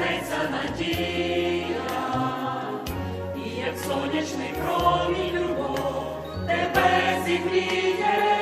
горнеться надія, і як сонячний промінь любов тебе зігріє.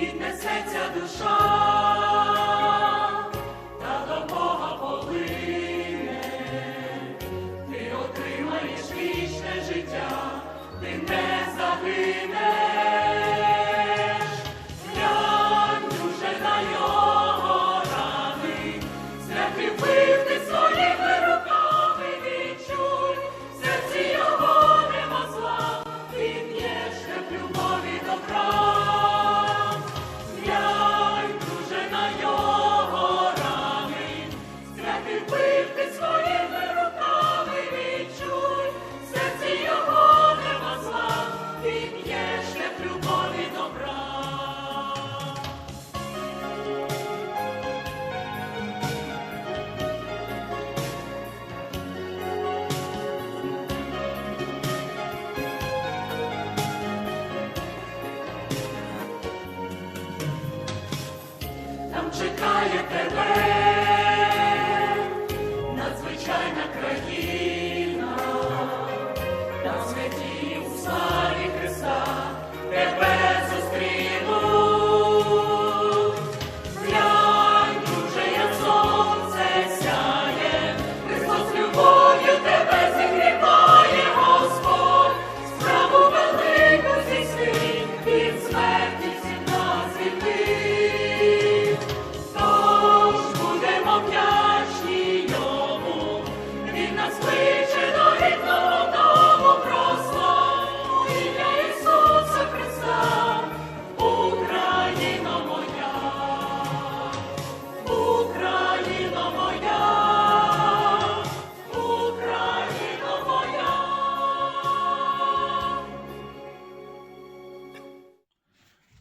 Піднесеться душа, чекає тебе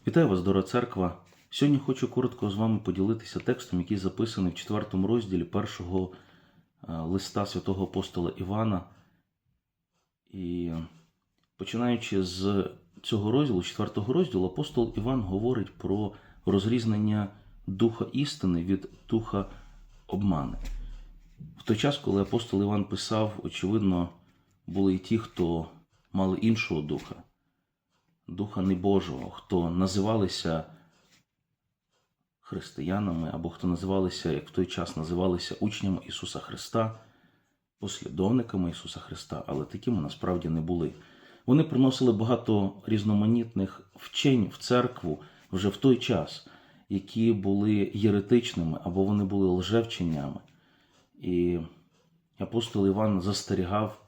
Вітаю вас, дорога церква. Сьогодні хочу коротко з вами поділитися текстом, який записаний в четвертому розділі першого е, листа святого апостола Івана. І починаючи з цього розділу, четвертого розділу, апостол Іван говорить про розрізнення духа істини від духа обмани. В той час, коли апостол Іван писав, очевидно, були і ті, хто мали іншого духа. Духа Небожого, хто називалися християнами, або хто називалися, як в той час називалися учнями Ісуса Христа, послідовниками Ісуса Христа, але такими насправді не були. Вони приносили багато різноманітних вчень в церкву вже в той час, які були єретичними або вони були лжевченнями. І апостол Іван застерігав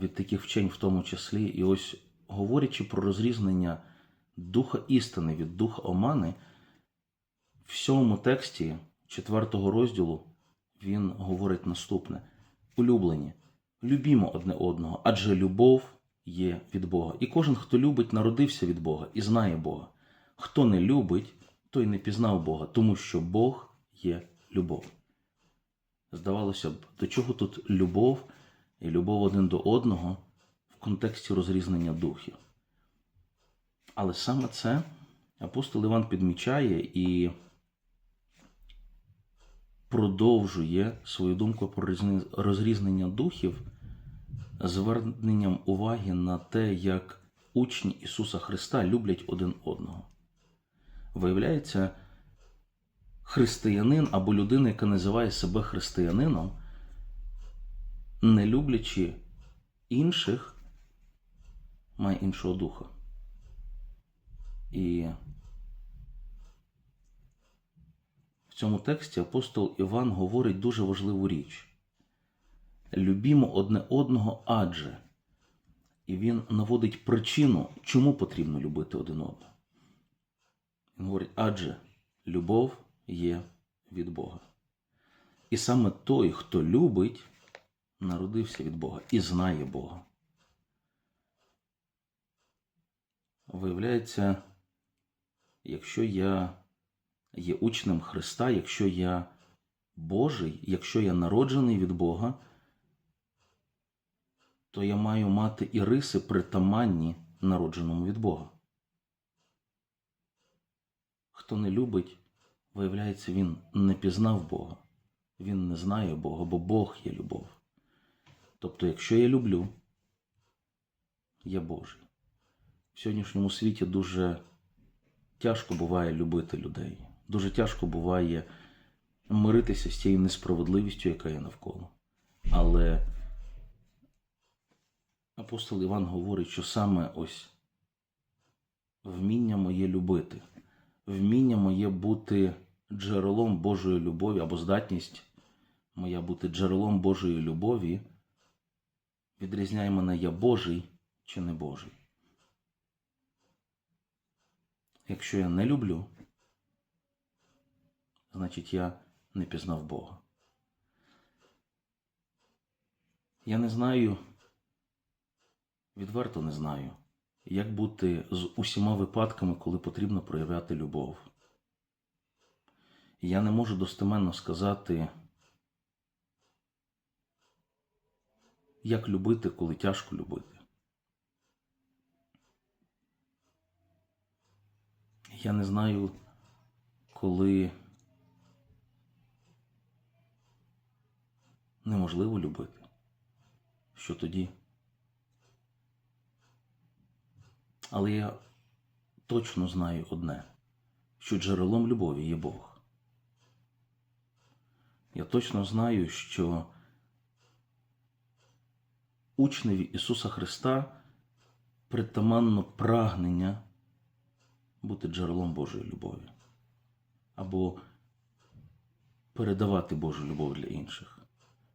від таких вчень в тому числі. І ось говорячи про розрізнення духа істини від духа омани, в сьомому тексті четвертого розділу він говорить наступне: Улюблені, любімо одне одного, адже любов є від Бога. І кожен, хто любить, народився від Бога і знає Бога. Хто не любить, той не пізнав Бога, тому що Бог є любов. Здавалося б, до чого тут любов і любов один до одного контексті розрізнення духів. Але саме це апостол Іван підмічає і продовжує свою думку про розрізнення духів зверненням уваги на те, як учні Ісуса Христа люблять один одного. Виявляється, християнин або людина, яка називає себе християнином, не люблячи інших, має іншого духа. І в цьому тексті апостол Іван говорить дуже важливу річ. Любімо одне одного, адже І він наводить причину, чому потрібно любити один одного. Він говорить, адже любов є від Бога. І саме той, хто любить, народився від Бога і знає Бога. Виявляється, якщо я є учнем Христа, якщо я Божий, якщо я народжений від Бога, то я маю мати і риси притаманні народженому від Бога. Хто не любить, виявляється, він не пізнав Бога, він не знає Бога, бо Бог є любов. Тобто, якщо я люблю, я Божий. В сьогоднішньому світі дуже тяжко буває любити людей. Дуже тяжко буває миритися з тією несправедливістю, яка є навколо. Але апостол Іван говорить, що саме ось вміння моє любити, вміння моє бути джерелом Божої любові або здатність моя бути джерелом Божої любові відрізняє мене я Божий чи не Божий. Якщо я не люблю, значить я не пізнав Бога. Я не знаю, відверто не знаю, як бути з усіма випадками, коли потрібно проявляти любов. Я не можу достеменно сказати, як любити, коли тяжко любити. Я не знаю, коли неможливо любити. Що тоді? Але я точно знаю одне, що джерелом любові є Бог. Я точно знаю, що учневі Ісуса Христа притаманно прагнення бути джерелом Божої любові або передавати Божу любов для інших,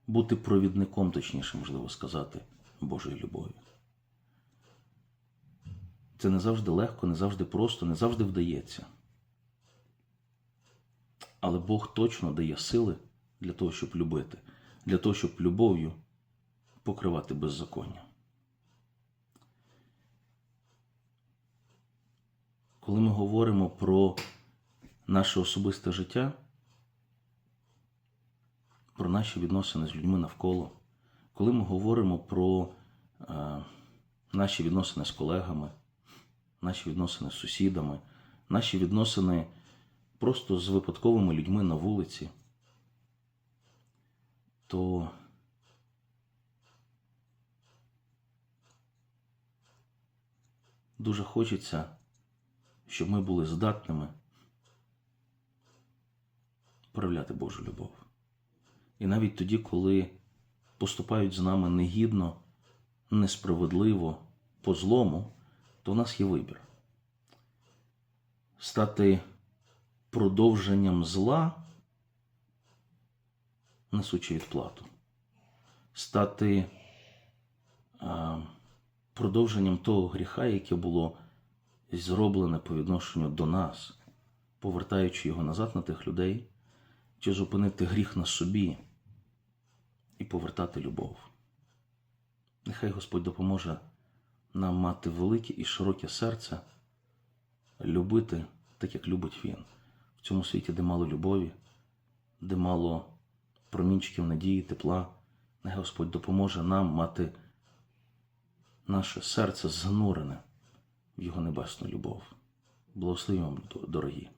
бути провідником, точніше, можливо сказати, Божої любові. Це не завжди легко, не завжди просто, не завжди вдається. Але Бог точно дає сили для того, щоб любити, для того, щоб любов'ю покривати беззаконня. Коли ми говоримо про наше особисте життя, про наші відносини з людьми навколо, коли ми говоримо про е, наші відносини з колегами, наші відносини з сусідами, наші відносини просто з випадковими людьми на вулиці, то дуже хочеться, щоб ми були здатними проявляти Божу любов. І навіть тоді, коли поступають з нами негідно, несправедливо, по злому, то у нас є вибір. Стати продовженням зла, несучи відплату. Стати продовженням того гріха, яке було зроблене по відношенню до нас, повертаючи його назад на тих людей, чи зупинити гріх на собі і повертати любов. Нехай Господь допоможе нам мати велике і широке серце, любити так, як любить Він. В цьому світі, де мало любові, де мало промінчиків надії, тепла. Нехай Господь допоможе нам мати наше серце занурене Його небесну любов. Благословимо, дорогі!